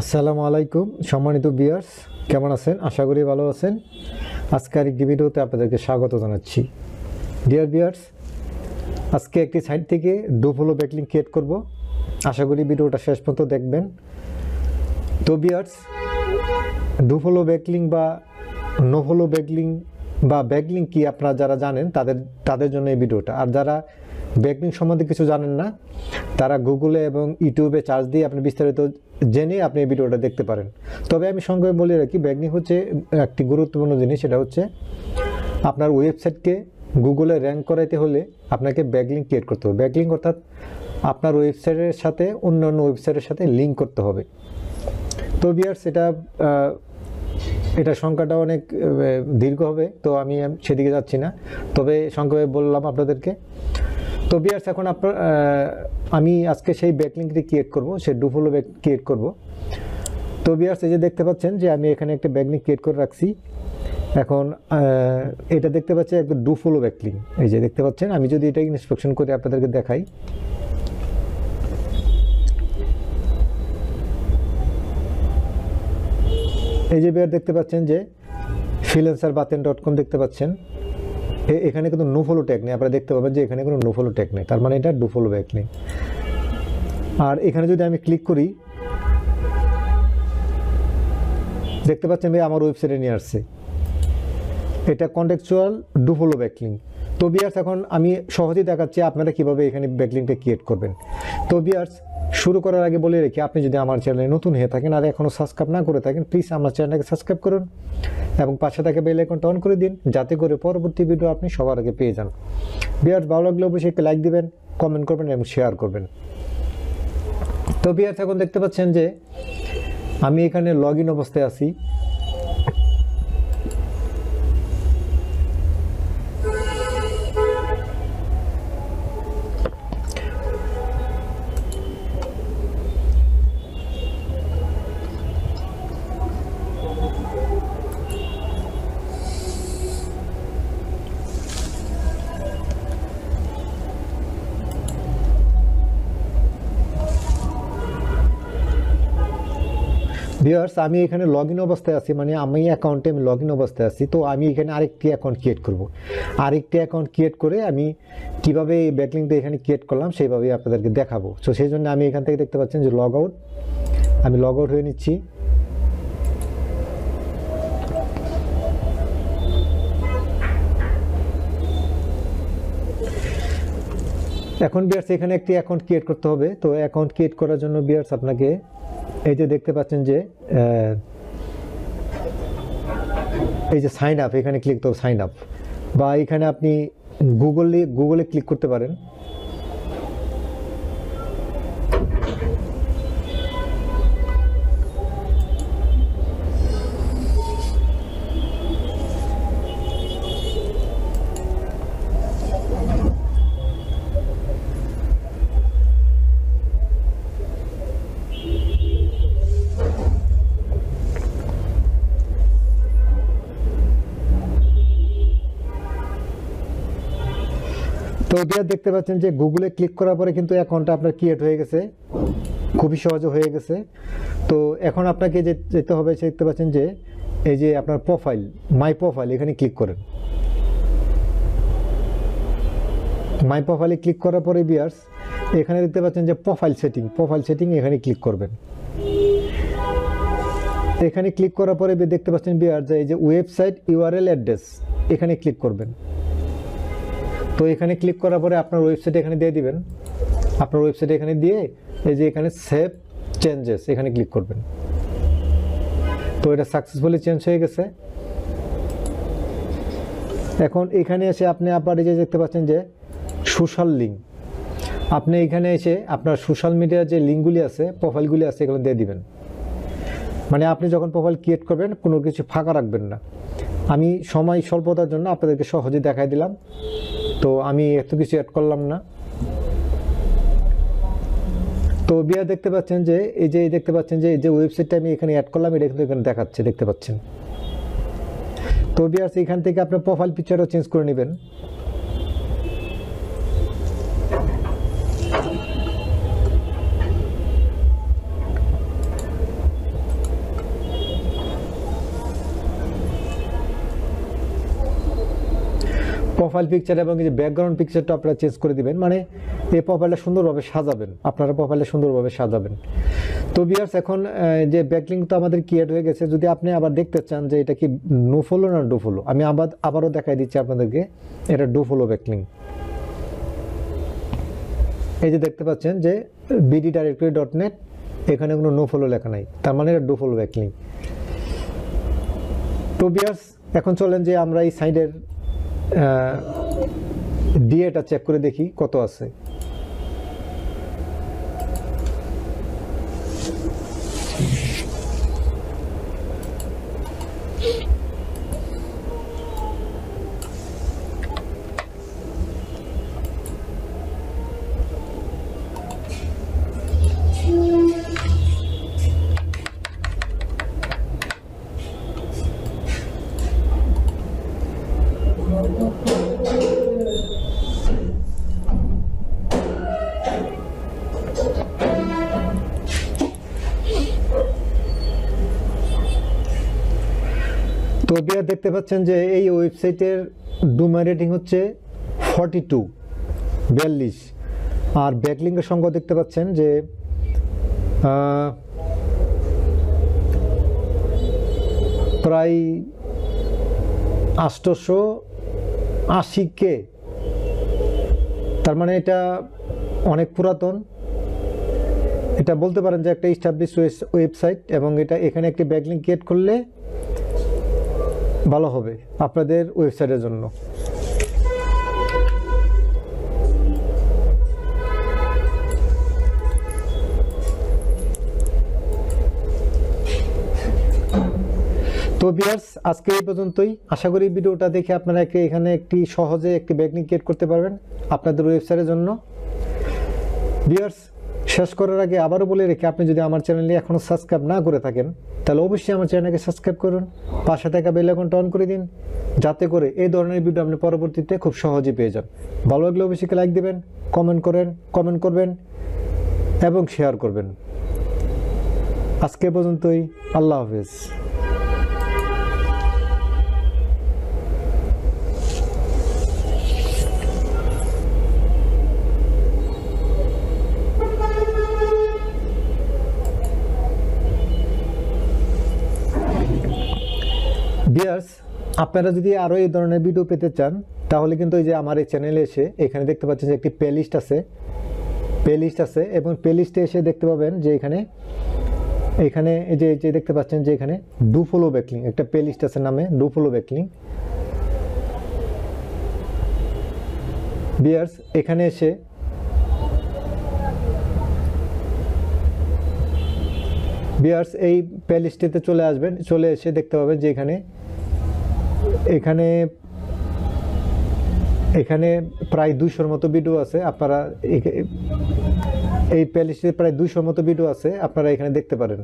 আসসালামু আলাইকুম, সম্মানিত বিয়ার্স কেমন আছেন? আশা করি ভালো আছেন। আজকে আরেকটি ভিডিওতে আপনাদেরকে স্বাগত জানাচ্ছি। ডিয়ার বিয়ার্স আজকে একটি সাইট থেকে ডুফলো ব্যাকলিং ক্রিয়েট করব। আশা করি ভিডিওটা শেষ পর্যন্ত দেখবেন। তো বিয়ার্স ডুফলো ব্যাকলিং বা নোফলো ব্যাকলিং বা ব্যাকলিং কি আপনারা যারা জানেন তাদের তাদের জন্য এই ভিডিওটা। আর যারা ব্যাকলিং সম্বন্ধে কিছু জানেন না তারা গুগলে এবং ইউটিউবে চার্জ দিয়ে আপনি বিস্তারিত জেনে আপনি এই ভিডিওটা দেখতে পারেন। তবে আমি সঙ্গে বলে রাখি ব্যাকলিং হচ্ছে একটি গুরুত্বপূর্ণ জিনিস সেটা হচ্ছে আপনার ওয়েবসাইটকে গুগলে র্যাঙ্ক করাইতে হলে আপনাকে ব্যাকলিং ক্রিয়েট করতে হবে। ব্যাকলিং অর্থাৎ আপনার ওয়েবসাইটের সাথে অন্য অন্য ওয়েবসাইটের সাথে লিঙ্ক করতে হবে। তো বিয়ার্স এটা আহ, এটা সংখ্যাটা অনেক দীর্ঘ হবে, তো আমি সেদিকে যাচ্ছি না। তবে সংক্ষেপে বললাম আপনাদেরকে। তো বিয়ার্স, এখন আপনার আমি আজকে সেই ব্যাকলিংকটি ক্রিয়েট করব সেই ডুফলো ব্যাক ক্রিয়েট করব। তো বিয়ার্স, এই যে দেখতে পাচ্ছেন যে আমি এখানে একটা ব্যাকলিং ক্রিয়েট করে রাখছি। এখন এটা দেখতে পাচ্ছি একদম ডুফলো ব্যাকলিং এই যে দেখতে পাচ্ছেন, আমি যদি এটা ইন্সপেকশন করে, আপনাদেরকে দেখাই। এই যে বিয়ার দেখতে পাচ্ছেন যে ফ্রিল্যান্সার বাতেন ডট কম দেখতে পাচ্ছেন এখানে কিন্তু নো ট্যাগ নেই। আপনারা দেখতে পাবেন যে এখানে কোনো নো ফলো ট্যাগ নেই। তার মানে এটা ডু ফলো ব্যাক নেই। আর এখানে যদি আমি ক্লিক করি, দেখতে পাচ্ছেন ভাই আমার ওয়েবসাইটে নিয়ে আসছে। এটা কন্টেকচুয়াল ডু ফলো ব্যাকলিং তো বিয়ার্স এখন আমি সহজেই দেখাচ্ছি আপনারা কীভাবে এখানে ব্যাকলিংটা ক্রিয়েট করবেন। তো বিয়ার্স শুরু করার আগে বলে রেখে আপনি যদি আমার চ্যানেলে নতুন হয়ে থাকেন আর এখনও সাবস্ক্রাইব না করে থাকেন প্লিজ আমার চ্যানেলটাকে সাবস্ক্রাইব করুন এবং পাশে থাকে বেল আইকনটা অন করে দিন, যাতে করে পরবর্তী ভিডিও আপনি সবার আগে পেয়ে যান। বিয়ার্স ভালো লাগলে অবশ্যই একটা লাইক দিবেন কমেন্ট করবেন এবং শেয়ার করবেন। তো বিয়ার্স এখন দেখতে পাচ্ছেন যে আমি এখানে লগ ইন অবস্থায় আছি। ভিউয়ার্স আমি এখানে লগ ইন অবস্থায় আছি মানে আমি অ্যাকাউন্টে আমি লগ ইন অবস্থায় আছি, তো আমি এখানে আরেকটি অ্যাকাউন্ট ক্রিয়েট করব। আরেকটি অ্যাকাউন্ট ক্রিয়েট করে আমি কীভাবে এই ব্যাকলিংটা এখানে ক্রিয়েট করলাম, সেইভাবেই আপনাদেরকে দেখাবো। তো সেই জন্য আমি এখান থেকে দেখতে পাচ্ছেন যে লগ আউট আমি লগ আউট হয়ে নিচ্ছি। এখন বিয়ার্স এখানে একটি অ্যাকাউন্ট ক্রিয়েট করতে হবে, তো অ্যাকাউন্ট ক্রিয়েট করার জন্য বিয়ার্স আপনাকে এই যে দেখতে পাচ্ছেন যে এই যে সাইন আপ এখানে ক্লিক তো সাইন আপ বা এখানে আপনি গুগলে গুগলে ক্লিক করতে পারেন। তো দেখতে পাচ্ছেন যে গুগলে ক্লিক করার পরে কিন্তু অ্যাকাউন্টটা আপনার ক্রিয়েট হয়ে গেছে। খুবই সহজে হয়ে গেছে। তো এখন আপনাকে যে যেতে হবে, সে দেখতে পাচ্ছেন যে এই যে আপনার প্রোফাইল মাই প্রোফাইল এখানে ক্লিক করেন। মাই প্রোফাইলে ক্লিক করার পরে বিয়ার্স এখানে দেখতে পাচ্ছেন যে প্রোফাইল সেটিং প্রোফাইল সেটিং এখানে ক্লিক করবেন। এখানে ক্লিক করার পরে দেখতে পাচ্ছেন বিয়ার যে এই যে ওয়েবসাইট ইউআরএল অ্যাড্রেস এখানে ক্লিক করবেন। তো এখানে ক্লিক করার পরে আপনার ওয়েবসাইট এখানে দিয়ে দিবেন। আপনার ওয়েবসাইট এখানে দিয়ে এই যে এখানে সেভ চেঞ্জেস এখানে ক্লিক করবেন। তো এটা সাকসেসফুলি চেঞ্জ হয়ে গেছে। এখন এখানে এসে আপনি আবার এই যে দেখতে পাচ্ছেন যে সোশ্যাল লিঙ্ক আপনি এখানে এসে আপনার সোশ্যাল মিডিয়ার যে লিঙ্কগুলি আছে প্রোফাইলগুলি আছে, এগুলো দিয়ে দিবেন। মানে আপনি যখন প্রোফাইল ক্রিয়েট করবেন, কোনো কিছু ফাঁকা রাখবেন না। আমি সময় স্বল্পতার জন্য আপনাদেরকে সহজে দেখাই দিলাম। তো আমি এত কিছু অ্যাড করলাম না। তো বিয়া দেখতে পাচ্ছেন যে, এই যে দেখতে পাচ্ছেন যে, এই যে ওয়েবসাইটটা আমি এখানে অ্যাড করলাম, এটা কিন্তু এখানে দেখাচ্ছে, দেখতে পাচ্ছেন। তো বিয়ার্স এখান থেকে আপনার প্রোফাইল পিকচারও চেঞ্জ করে নেবেন। প্রোফাইল পিকচার এবং যে ব্যাকগ্রাউন্ড পিকচারটা আপনারা চেঞ্জ করে দিবেন মানে এই প্রোফাইলটা সুন্দরভাবে সাজাবেন। আপনারা প্রোফাইলটা সুন্দরভাবে সাজাবেন। তো বিয়ার্স এখন যে ব্যাকলিং তো আমাদের ক্রিয়েট হয়ে গেছে। যদি আপনি আবার দেখতে চান যে এটা কি নো ফলো না ডো ফলো আমি আবার, আবারও দেখাই দিচ্ছি আপনাদেরকে, এটা ডো ফলো ব্যাকলিং এই যে দেখতে পাচ্ছেন যে বিডি ডাইরেক্টরি ডট নেট এখানে কোনো নো ফলো লেখা নাই। তার মানে এটা ডো ফলো ব্যাকলিং তো বিয়ার্স এখন চলেন যে আমরা এই সাইডের ডিএটা চেক করে দেখি কত আছে। তো দেখতে পাচ্ছেন যে এই ওয়েবসাইটের ডোমাইন রেটিং হচ্ছে ফর্টি টু, বিয়াল্লিশ। আর ব্যাকলিংকের সংখ্যা দেখতে পাচ্ছেন যে প্রায় আষ্টশো আশি কে তার মানে এটা অনেক পুরাতন। এটা বলতে পারেন যে একটা ইস্টাবলিশ ওয়েবসাইট এবং এটা এখানে একটি ব্যাকলিং ক্রিয়েট করলে ভালো হবে আপনাদের ওয়েবসাইটের জন্য। তো বিয়ার্স আজকে এই পর্যন্তই। আশা করি ভিডিওটা দেখে আপনারা এখানে একটি সহজে একটি ব্যাগনিং ক্রিয়েট করতে পারবেন আপনাদের ওয়েবসাইটের জন্য। বিয়ার্স শেষ করার আগে আবারও বলে রেখে আপনি যদি আমার চ্যানেলে এখনও সাবস্ক্রাইব না করে থাকেন, তাহলে অবশ্যই আমার চ্যানেলকে সাবস্ক্রাইব করুন। পাশে থাকা বেল আইকনটা অন করে দিন, যাতে করে এই ধরনের ভিডিও আপনি পরবর্তীতে খুব সহজে পেয়ে যান। ভালো লাগলে অবশ্যই লাইক দেবেন, কমেন্ট করেন, কমেন্ট করবেন এবং শেয়ার করবেন। আজকে পর্যন্তই, আল্লাহ হাফেজ। বিয়ার্স আপনারা যদি আরও এই ধরনের ভিডিও পেতে চান, তাহলে কিন্তু এই যে আমার এই চ্যানেলে এসে এখানে দেখতে পাচ্ছেন যে একটি প্লে লিস্ট আছে। প্লে লিস্ট আছে এবং প্লে লিস্টে এসে দেখতে পাবেন যে এখানে এখানে এই যে যে দেখতে পাচ্ছেন যে এখানে ডু ফলো ব্যাকলিং একটা প্লে লিস্ট আছে নামে ডু ফলো ব্যাকলিং বিয়ার্স এখানে এসে বিয়ার্স এই প্লে লিস্টেতে চলে আসবেন, চলে এসে দেখতে পাবেন যে এখানে এখানে এখানে প্রায় দুশোর মতো ভিডিও আছে, আপনারা এই প্যালেসে প্রায় দুশোর মতো ভিডিও আছে, আপনারা এখানে দেখতে পারেন।